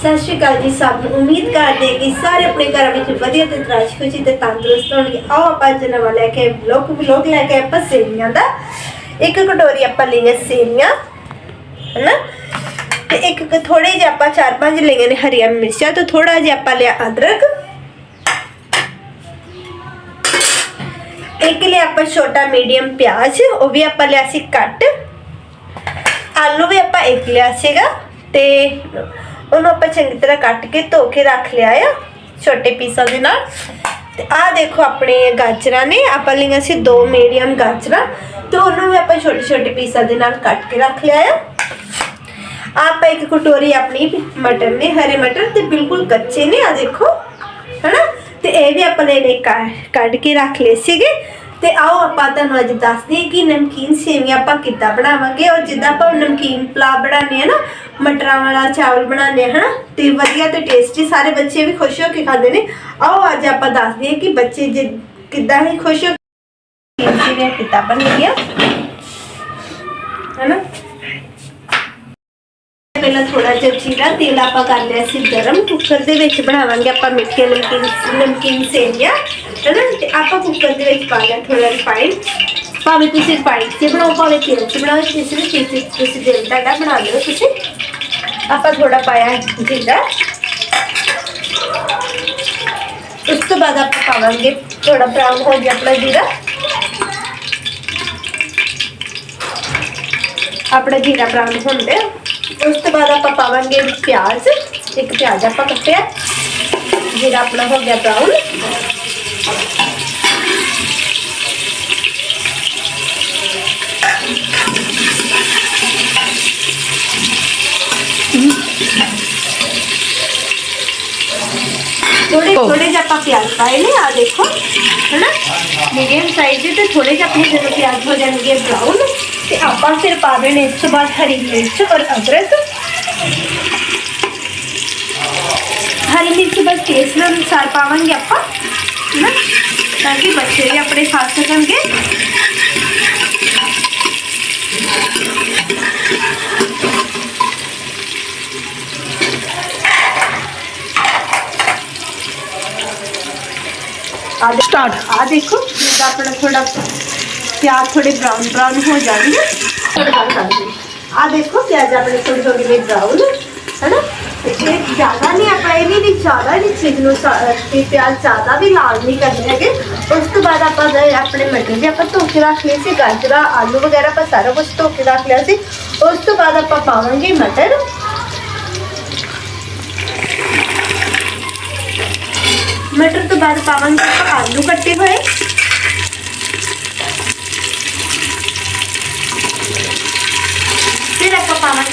ਸਤਿ ਸ਼੍ਰੀ ਅਕਾਲ ਜੀ ਸਭ ਨੂੰ। ਉਮੀਦ ਕਰਦੇ ਹਾਂ ਕਿ ਸਾਰੇ ਆਪਣੇ ਘਰਾਂ ਵਿੱਚ ਵਧੀਆ ਤੇ ਤਰਾਸ਼ ਖੁਸ਼ੀ ਤੇ ਤੰਦਰੁਸਤ ਹੋਣਗੇ। ਆਓ ਆਪਾਂ ਅੱਜ ਲੈ ਕੇ ਵਲੌਗ ਵਲੌਗ ਲੈ ਕੇ ਆਪਾਂ ਸੇਵੀਆਂ ਦਾ। ਇੱਕ ਕਟੋਰੀ ਆਪਾਂ ਲਈਆਂ ਸੇਵੀਆਂ ਹਨਾ? ਤੇ ਇੱਕ ਥੋੜੇ ਜਿਹਾ ਆਪਾਂ ਚਾਰ ਪੰਜ ਲਈਆਂ ਨੇ ਹਰੀਆਂ ਮਿਰਚਾਂ, ਤੇ ਥੋੜਾ ਜਿਹਾ ਆਪਾਂ ਲਿਆ ਅਦਰਕ। ਇੱਕ ਲਿਆ ਆਪਾਂ ਛੋਟਾ ਮੀਡੀਅਮ ਪਿਆਜ਼, ਉਹ ਵੀ ਆਪਾਂ ਲਿਆ ਸੀ ਕੱਟ ਆਲੂ ਵੀ ਆਪਾਂ ਇੱਕ ਲਿਆ ਸੀਗਾ, ਤੇ ਉਹਨੂੰ ਆਪਾਂ ਚੰਗੀ ਤਰ੍ਹਾਂ ਕੱਟ ਕੇ ਧੋ ਕੇ ਰੱਖ ਲਿਆ ਆ, ਛੋਟੇ ਪੀਸਾਂ ਦੇ ਨਾਲ। ਤੇ ਆਹ ਦੇਖੋ ਆਪਣੇ ਗਾਜਰਾਂ ਨੇ, ਆਪਾਂ ਲਈਆਂ ਸੀ ਦੋ ਮੀਡੀਅਮ ਗਾਜਰਾਂ। ਤੇ ਉਹਨੂੰ ਵੀ ਆਪਾਂ ਛੋਟੇ ਛੋਟੇ ਪੀਸਾਂ ਦੇ ਨਾਲ ਕੱਟ ਕੇ ਰੱਖ ਲਿਆ ਆ। ਆਪਾਂ ਇੱਕ ਕਟੋਰੀ ਆਪਣੀ ਮਟਰ ਨੇ, ਹਰੇ ਮਟਰ ਤੇ ਬਿਲਕੁਲ ਕੱਚੇ ਨੇ ਆ ਦੇਖੋ। ਹਨਾ? ਤੇ ਇਹ ਵੀ ਆਪਾਂ ਨੇ ਕੱਢ ਕੇ ਰੱਖ ਲਏ ਸੀਗੇ। ਤੇ ਆਓ ਆਪਾਂ ਤੁਹਾਨੂੰ ਅੱਜ ਦੱਸਦੇ ਕਿ ਨਮਕੀਨ ਸੇਵੀਆਂ ਆਪਾਂ ਕਿੱਦਾਂ ਬਣਾਵਾਂਗੇ। ਔਰ ਜਿੱਦਾਂ ਆਪਾਂ ਨਮਕੀਨ ਪਲਾਵ ਬਣਾਉਂਦੇ ਆ ਨਾ, ਮਟਰਾਂ ਵਾਲਾ ਚਾਵਲ ਬਣਾਉਂਦੇ ਆ ਹਨਾ? ਤੇ ਵਧੀਆ ਤੇ ਟੇਸਟੀ ਸਾਰੇ ਬੱਚੇ ਵੀ ਖੁਸ਼ ਹੋ ਕੇ ਖਾਂਦੇ ਨੇ। ਆਓ ਅੱਜ ਆਪਾਂ ਦੱਸਦੇ ਹਾਂ ਕਿ ਬੱਚੇ ਜਿ ਕਿੱਦਾਂ ਹੀ ਖੁਸ਼ ਹੋ ਕੇ ਨਮਕੀਨ ਸੇਵੀਆਂ ਕਿੱਦਾਂ ਬਣਦੀਆਂ ਹਨਾ? ਪਹਿਲਾਂ ਥੋੜਾ ਜਿਹਾ ਜੀਰਾ ਤੇਲ ਆਪਾਂ ਕਰ ਲਿਆ ਸੀ ਗਰਮ। ਕੁੱਕਰ ਦੇ ਵਿੱਚ ਬਣਾਵਾਂਗੇ ਆਪਾਂ ਮਿੱਠੀਆਂ ਨਮਕੀਨ ਨਮਕੀਨ ਸੇਵੀਆਂ, ਹੈਨਾ? ਤੇ ਆਪਾਂ ਕੁੱਕਰ ਦੇ ਵਿੱਚ ਪਾ ਲਿਆ ਥੋੜਾ ਰਿਫਾਈਨ। ਭਾਵੇਂ ਤੁਸੀਂ ਰਿਫਾਈਨ 'ਚ ਬਣਾਓ, ਭਾਵੇਂ ਤੇਲ 'ਚ ਬਣਾਓ ਕਿਸੇ ਵੀ ਚੀਜ਼ ਤੁਸੀਂ ਦਿਲ ਤੁਹਾਡਾ ਬਣਾ ਲਿਓ ਤੁਸੀਂ। ਆਪਾਂ ਥੋੜਾ ਪਾਇਆ ਜੀਰਾ। ਉਸ ਤੋਂ ਬਾਅਦ ਆਪਾਂ ਪਾਵਾਂਗੇ ਥੋੜਾ ਬਰਾਊਨ ਹੋ ਗਿਆ ਆਪਣਾ ਜੀਰਾ। ਆਪਣਾ ਜੀਰਾ ਬਰਾਊਨ ਹੁੰਦੇ ਉਸ ਤੋਂ ਬਾਅਦ ਆਪਾਂ ਪਾਵਾਂਗੇ ਪਿਆਜ਼। ਇੱਕ ਪਿਆਜ਼ ਆਪਾਂ ਕੱਟਿਆ। ਜੀਰਾ ਆਪਣਾ ਹੋ ਗਿਆ ਬਰਾਊਨ ਥੋੜੇ ਥੋੜੇ ਜਿਹਾ ਆਪਾਂ ਪਿਆਜ਼ ਪਾਏ ਨੇ ਆ ਦੇਖੋ। ਹੈਨਾ? ਮੀਡੀਅਮ ਸਾਈਜ਼ ਦੇ ਤੇ ਥੋੜੇ ਜਿਹਾ ਆਪਣੇ ਜਦੋਂ ਪਿਆਜ਼ ਹੋ ਜਾਣਗੇ ਬਰਾਊਨ ਤੇ ਆਪਾਂ ਫਿਰ ਪਾ ਦੇਣੇ ਇਸ ਤੋਂ ਬਾਅਦ ਹਰੀ ਮਿਰਚ ਔਰ ਅਦਰਕ। ਹਰੀ ਮਿਰਚ ਬਸ ਟੇਸਟ ਦੇ ਅਨੁਸਾਰ ਪਾਵਾਂਗੇ ਆਪਾਂ ਹੈਨਾ? ਤਾਂ ਕਿ ਬੱਚੇ ਵੀ ਆਪਣੇ ਖਾ ਸਕਣਗੇ। ਆ ਸਟਾਰਟ ਆ ਦੇਖੋ ਜਿੱਦਾਂ ਆਪਣਾ ਥੋੜਾ ਪਿਆਜ਼ ਥੋੜੇ ਬਰਾਊਨ ਬਰਾਊਨ ਹੋ ਜਾਣਗੇ ਥੋੜਾ ਗੱਲ ਕਰਦੇ ਆ ਦੇਖੋ ਪਿਆਜ਼ ਆਪਣੇ ਥੋੜੇ ਥੋੜੇ ਵਿੱਚ ਬਰਾਊਨ ਹੈਨਾ ਤੇ ਇਹ ਜ਼ਿਆਦਾ ਨਹੀਂ ਆਪਾਂ ਇਹ ਨਹੀਂ ਵੀ ਜ਼ਿਆਦਾ ਨਹੀਂ ਚੀਜ਼ ਨੂੰ ਸਾ- ਤੇ ਪਿਆਜ਼ ਜ਼ਿਆਦਾ ਵੀ ਲਾਲ ਨਹੀਂ ਕਰਨੇ ਹੈਗੇ ਉਸ ਤੋਂ ਬਾਅਦ ਆਪਾਂ ਜਿਹੜੇ ਆਪਣੇ ਮਟਰ ਵੀ ਆਪਾਂ ਧੋ ਕੇ ਰੱਖ ਲਏ ਸੀ ਗਾਜਰਾਂ ਆਲੂ ਵਗੈਰਾ ਆਪਾਂ ਸਾਰਾ ਕੁਝ ਧੋ ਕੇ ਰੱਖ ਲਿਆ ਸੀ ਉਸ ਤੋਂ ਬਾਅਦ ਆਪਾਂ ਪਾਵਾਂਗੇ ਮਟਰ ਮਟਰ ਤੋਂ ਬਾਅਦ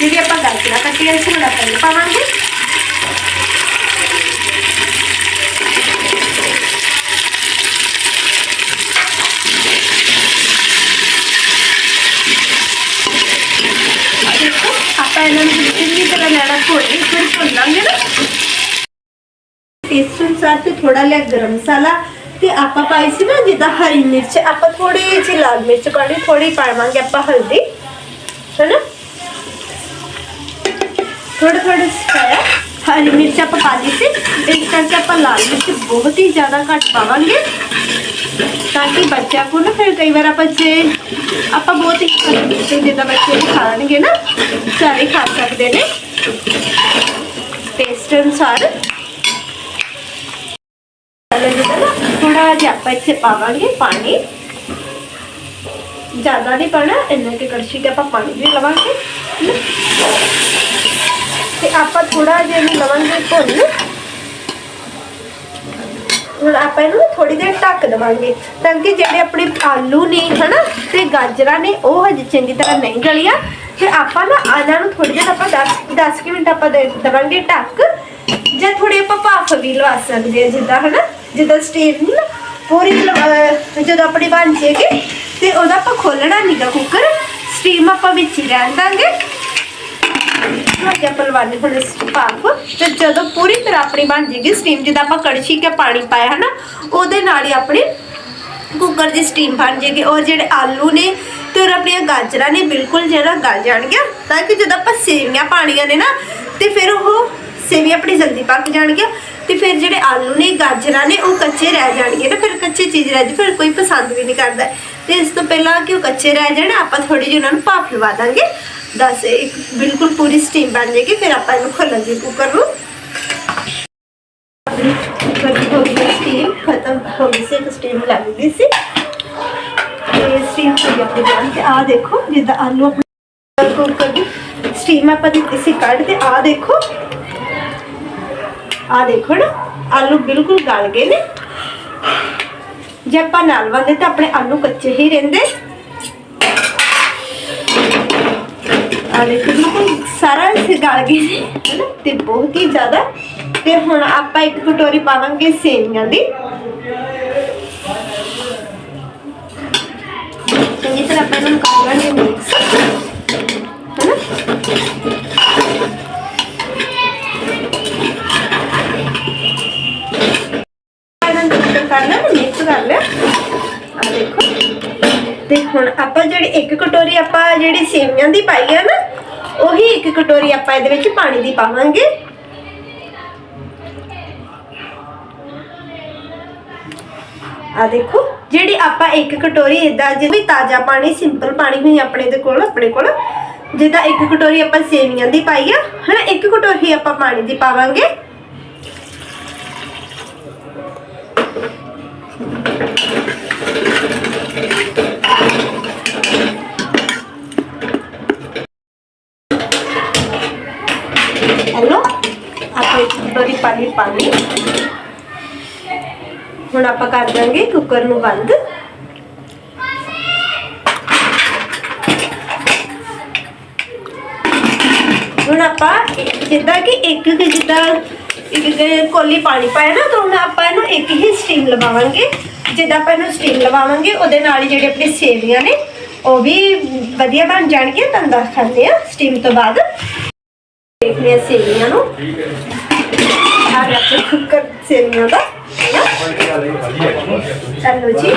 ਪਾਵਾਂਗੇ ਆਪਾਂ ਆਲੂ ਕੱਟੇ ਹੋਏ ਫਿਰ ਆਪਾਂ ਪਾਵਾਂਗੇ ਗਾਜਰਾਂ ਜਿਹੜੀ ਆਪਾਂ ਗਾਜਰਾਂ ਸੀ ਨਾ ਤੇ ਆਪਾਂ ਪਾਈ ਸੀ ਨਾ ਜਿੱਦਾਂ ਹਰੀ ਮਿਰਚ, ਆਪਾਂ ਥੋੜੀ ਜਿਹੀ ਲਾਲ ਮਿਰਚ ਪਾਣੀ ਥੋੜੀ ਪਾਵਾਂਗੇ ਆਪਾਂ ਹਲਦੀ, ਹੈਨਾ? ਥੋੜਾ ਥੋੜਾ ਪਾਇਆ ਹਰੀ ਮਿਰਚ ਆਪਾਂ ਪਾ ਲਈ ਸੀ। ਇਸ ਕਰਕੇ ਆਪਾਂ ਲਾਲ ਮਿਰਚ ਬਹੁਤ ਹੀ ਜ਼ਿਆਦਾ ਘੱਟ ਪਾਵਾਂਗੇ, ਤਾਂ ਕਿ ਬੱਚਿਆਂ ਕੋ ਨਾ ਫਿਰ ਕਈ ਵਾਰ ਆਪਾਂ ਜੇ ਆਪਾਂ ਬਹੁਤ ਹੀ ਹਰੀ ਮਿਰਚ ਜਿੱਦਾਂ ਬੱਚੇ ਵੀ ਖਾਣਗੇ ਨਾ, ਸਾਰੇ ਖਾ ਸਕਦੇ ਨੇ। ਟੇਸਟ ਅਨੁਸਾਰ ਥੋੜਾ ਜਿਹਾ ਆਪਾਂ ਇੱਥੇ ਪਾਵਾਂਗੇ ਪਾਣੀ। ਜ਼ਿਆਦਾ ਨਹੀਂ ਪਾਣਾ, ਇੰਨਾ ਕਿ ਕੜਛੀ ਤੇ ਆਪਾਂ ਪਾਣੀ ਵੀ ਲਵਾਂਗੇ। ਤੇ ਆਪਾਂ ਥੋੜਾ ਜਿਹਾ ਇਹਨੂੰ ਲਵਾਂਗੇ ਭੁੰਨ ਹੁਣ ਆਪਾਂ ਇਹਨੂੰ ਥੋੜੀ ਦੇਰ ਢੱਕ ਦੇਵਾਂਗੇ ਤਾਂ ਕਿ ਜਿਹੜੇ ਆਪਣੇ ਆਲੂ ਨੇ, ਹਨਾ, ਤੇ ਗਾਜਰਾਂ ਨੇ, ਉਹ ਹਜੇ ਚੰਗੀ ਤਰ੍ਹਾਂ ਨਹੀਂ ਗਲੀਆਂ। ਤੇ ਆਪਾਂ ਨਾ ਇਹਨਾਂ ਨੂੰ ਥੋੜੀ ਦੇਰ ਆਪਾਂ 10 10 ਮਿੰਟ ਆਪਾਂ ਦੇ ਦੇਵਾਂਗੇ ਢੱਕ। ਜਾਂ ਥੋੜੀ ਆਪਾਂ ਭਾਫ ਵੀ ਲਵਾ ਸਕਦੇ ਆ ਜਿੱਦਾਂ, ਹਨਾ, ਜਿੱਦਾਂ ਸਟੀਮ ਨਾ। ਪੂਰੀ ਜਦੋਂ ਆਪਣੀ ਬਣ ਜੇਗੀ, ਤੇ ਉਹਦਾ ਆਪਾਂ ਖੋਲਣਾ ਨਹੀਂਗਾ ਕੁੱਕਰ ਸਟੀਮ ਆਪਾਂ ਵਿੱਚ ਹੀ ਰਹਿਣ ਦਾਂਗੇ। ਸਾਡੇ ਪਲਵਾਨੇ ਹੁਣ ਭਾਫ ਤੇ ਜਦੋਂ ਪੂਰੀ ਤਰ੍ਹਾਂ ਆਪਣੀ ਬਣ ਜੇਗੀ ਸਟੀਮ ਜਿੱਦਾਂ ਆਪਾਂ ਕੜਛੀ ਕੇ ਪਾਣੀ ਪਾਇਆ, ਹਨਾ, ਉਹਦੇ ਨਾਲ ਹੀ ਆਪਣੀ ਕੁੱਕਰ ਦੀ ਸਟੀਮ ਬਣ ਜੇਗੀ। ਔਰ ਜਿਹੜੇ ਆਲੂ ਨੇ ਤੇ ਤੇ ਉਹ ਆਪਣੀਆਂ ਗਾਜਰਾਂ ਨੇ, ਬਿਲਕੁਲ ਜਿਹੜਾ ਗਲ ਜਾਣਗੀਆਂ, ਤਾਂ ਕਿ ਜਦੋਂ ਆਪਾਂ ਸੇਵੀਆਂ ਪਾਣੀਆਂ ਨੇ ਨਾ, ਤੇ ਫਿਰ ਉਹ ਸੇਵੀਆਂ ਆਪਣੀ ਜਲਦੀ ਪੱਕ ਜਾਣਗੀਆਂ। ਤੇ ਫਿਰ ਜਿਹੜੇ ਆਲੂ ਨੇ, ਗਾਜਰਾਂ ਨੇ, ਉਹ ਕੱਚੇ ਰਹਿ ਜਾਣਗੇ। ਨਾ ਫਿਰ ਕੱਚੀ ਚੀਜ਼ ਰਹਿ ਜੀ ਫਿਰ ਕੋਈ ਪਸੰਦ ਵੀ ਨਹੀਂ ਕਰਦਾ। ਤੇ ਇਸ ਤੋਂ ਪਹਿਲਾਂ ਕਿ ਉਹ ਕੱਚੇ ਰਹਿ ਜਾਣ, ਆਪਾਂ ਥੋੜੀ ਜਿਹੀ ਉਹਨਾਂ ਨੂੰ ਭਾਫ ਲਵਾ ਦਾਂਗੇ। ਦਸ, ਇੱਕ ਬਿਲਕੁਲ ਪੂਰੀ ਸਟੀਮ ਬਣ ਜਾਏਗੀ, ਫਿਰ ਆਪਾਂ ਇਹਨੂੰ ਖੋਲਾਂਗੇ ਕੁੱਕਰ ਨੂੰ। ਕੁੱਕਰ ਦੀ ਹੋ ਗਈ ਸਟੀਮ ਖਤਮ ਹੋ ਗਈ ਸੀ, ਇੱਕ ਸਟੀਮ ਲੱਗ ਗਈ ਸੀ। ਤੇ ਸਟੀਮ ਹੋ ਗਈ ਆਪਣੀ ਬਣ ਕੇ ਆ ਦੇਖੋ, ਜਿੱਦਾਂ ਆਲੂ ਆਪਣੇ ਕੁੱਕਰ ਦੀ ਸਟੀਮ ਆਪਾਂ ਦਿੱਤੀ ਸੀ ਕੱਢ ਤੇ ਆ ਦੇਖੋ। ਆ ਦੇਖੋ ਨਾ, ਆਲੂ ਬਿਲਕੁਲ ਗਲ ਗਏ ਨੇ। ਜੇ ਆਪਾਂ ਨਾਲ ਵਾਂਦੇ ਤਾਂ ਆਪਣੇ ਆਲੂ ਕੱਚੇ ਹੀ ਰਹਿੰਦੇ। ਆ ਦੇਖੋ ਬਿਲਕੁਲ ਸਾਰਾ ਗਲ ਗਏ ਨੇ ਤੇ ਬਹੁਤ ਹੀ ਜ਼ਿਆਦਾ। ਤੇ ਹੁਣ ਆਪਾਂ ਇੱਕ ਕਟੋਰੀ ਪਾਵਾਂਗੇ ਸੇਵੀਆਂ ਦੀ। ਚੰਗੀ ਤਰ੍ਹਾਂ ਆਪਾਂ ਇਹਨੂੰ ਕਰ ਲਾਂਗੇ ਮਿਕਸ ਤੇ ਹੁਣ ਆਪਾਂ ਜਿਹੜੀ ਇੱਕ ਕਟੋਰੀ ਆਪਾਂ ਜਿਹੜੀ ਸੇਵੀਆਂ ਦੀ ਪਾਈ ਆ ਨਾ, ਉਹੀ ਇੱਕ ਕਟੋਰੀ ਆਪਾਂ ਇਹਦੇ ਵਿੱਚ ਪਾਣੀ ਦੀ ਪਾਵਾਂਗੇ। ਆ ਦੇਖੋ, ਜਿਹੜੀ ਆਪਾਂ ਇੱਕ ਕਟੋਰੀ ਇਦਾਂ ਜਿਵੇਂ ਤਾਜ਼ਾ ਪਾਣੀ ਸਿੰਪਲ ਪਾਣੀ ਹੋਈ ਆਪਣੇ ਦੇ ਕੋਲ, ਆਪਣੇ ਕੋਲ, ਜਿੱਦਾਂ ਇੱਕ ਕਟੋਰੀ ਆਪਾਂ ਸੇਵੀਆਂ ਦੀ ਪਾਈ ਆ, ਹਨਾ, ਇੱਕ ਕਟੋਰੀ ਆਪਾਂ ਪਾਣੀ ਦੀ ਪਾਵਾਂਗੇ ਹੈਲੋ ਆਪਾਂ ਇੱਕ ਕਟੋਰੀ ਪਾਣੀ ਪਾਣੀ। ਹੁਣ ਆਪਾਂ ਕਰ ਦਾਂਗੇ ਕੁੱਕਰ ਨੂੰ ਬੰਦ। ਹੁਣ ਆਪਾਂ ਜਿੱਦਾਂ ਕਿ ਇੱਕ ਜਿੱਦਾਂ ਇੱਕ ਕੋਲੀ ਪਾਣੀ ਪਾਇਆ ਨਾ, ਤਾਂ ਹੁਣ ਆਪਾਂ ਇਹਨੂੰ ਇੱਕ ਹੀ ਸਟੀਮ ਲਵਾਵਾਂਗੇ। ਜਿੱਦਾਂ ਆਪਾਂ ਇਹਨੂੰ ਸਟੀਮ ਲਵਾਵਾਂਗੇ, ਉਹਦੇ ਨਾਲ ਹੀ ਜਿਹੜੇ ਆਪਣੇ ਸੇਵੀਆਂ ਨੇ, ਉਹ ਵੀ ਵਧੀਆ ਬਣ ਜਾਣਗੀਆਂ ਤਾਂ ਦੱਸ ਖਾਂਦੇ ਆ ਸਟੀਮ ਤੋਂ ਬਾਅਦ। ਦੇਖਦੇ ਆ ਸੇਵੀਆਂ ਨੂੰ। ਰੱਖ ਕੁੱਕਰ ਸੇਵੀਆਂ ਦਾ ਚਲੋ ਜੀ।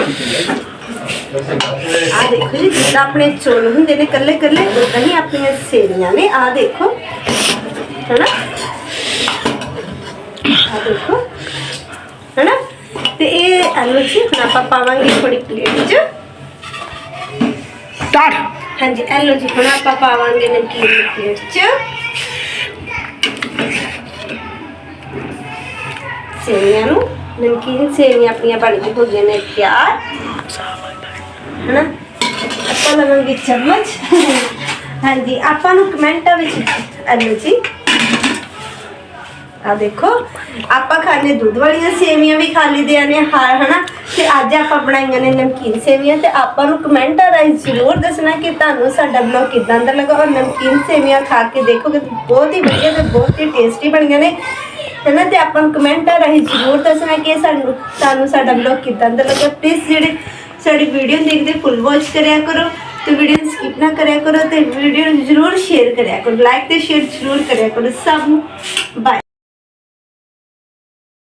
ਆ ਦੇਖੋ ਜੀ ਜਿੱਦਾਂ ਆਪਣੇ ਚੋਲ ਹੁੰਦੇ ਨੇ ਕੱਲੇ ਕੱਲੇ ਉਦਾਂ ਹੀ ਆਪਣੀਆਂ ਸੇਵੀਆਂ ਨੇ। ਆ ਦੇਖੋ। ਹੈਨਾ? ਆ ਦੇਖੋ। ਹੈਨਾ? ਤੇ ਇਹ ਆਲੂ ਜੀ ਹੁਣ ਆਪਾਂ ਪਾਵਾਂਗੇ ਥੋੜੀ ਪਲੇਟ 'ਚ। ਸਟਾਰਟ ਹਾਂਜੀ ਆਲੂ ਜੀ ਹੁਣ ਆਪਾਂ ਪਾਵਾਂਗੇ ਨਮਕੀਨ ਪਲੇਟ 'ਚ। ਸੇਵੀਆਂ ਨੂੰ, ਨਮਕੀਨ ਸੇਵੀਆਂ ਆਪਣੀਆਂ ਬਣ ਕੇ ਹੋ ਗਈਆਂ ਨੇ ਤਿਆਰ। ਹਨਾ? ਆਪਾਂ ਲਵਾਂਗੇ ਚਮਚ। ਹਾਂਜੀ, ਆਪਾਂ ਨੂੰ ਕਮੈਂਟਾਂ ਵਿੱਚ ਆਲੂ ਜੀ। ਆ ਦੇਖੋ, ਆਪਾਂ ਖਾਣੇ ਦੁੱਧ ਵਾਲੀਆਂ ਸੇਵੀਆਂ ਵੀ ਖਾ ਲਈਦੀਆਂ ਨੇ ਹਾਂ ਹਨਾ? ਤੇ ਅੱਜ ਆਪਾਂ ਬਣਾਈਆਂ ਨੇ ਨਮਕੀਨ ਸੇਵੀਆਂ ਤੇ ਆਪਾਂ ਨੂੰ ਕਮੈਂਟਾਂ ਰਾਹੀਂ ਜ਼ਰੂਰ ਦੱਸਣਾ ਕਿ ਤੁਹਾਨੂੰ ਸਾਡਾ ਬਲੌਗ ਕਿਦਾਂ ਦਾ ਲੱਗਾ। ਔਰ ਨਮਕੀਨ ਸੇਵੀਆਂ ਖਾ ਕੇ ਦੇਖੋਗੇ ਬਹੁਤ ਹੀ ਵਧੀਆ ਤੇ ਬਹੁਤ ਹੀ ਟੇਸਟੀ ਬਣੀਆਂ ਨੇ। ਹਨਾ ਤੇ ਆਪਾਂ ਨੂੰ ਕਮੈਂਟਾਂ ਰਾਹੀਂ ਜ਼ਰੂਰ ਦੱਸਣਾ ਕਿ ਸਾਨੂੰ ਤੁਹਾਨੂੰ ਸਾਡਾ ਬਲੌਗ ਕਿਦਾਂ ਦਾ ਲੱਗਾ। ਪਲੀਜ਼ ਜਿਹੜੇ ਸਾਡੀ ਵੀਡੀਓ ਦੇਖਦੇ ਫੁੱਲ ਵਾਚ ਕਰਿਆ ਕਰੋ ਤੇ ਵੀਡੀਓ ਨੂੰ ਸਕਿਪ ਨਾ ਕਰਿਆ ਕਰੋ ਤੇ ਵੀਡੀਓ ਨੂੰ ਜ਼ਰੂਰ ਸ਼ੇਅਰ ਕਰਿਆ ਕਰੋ। ਲਾਈਕ ਤੇ ਸ਼ੇਅਰ ਜ਼ਰੂਰ ਕਰਿਆ ਕਰੋ। ਸਭ ਨੂੰ ਬਾਏ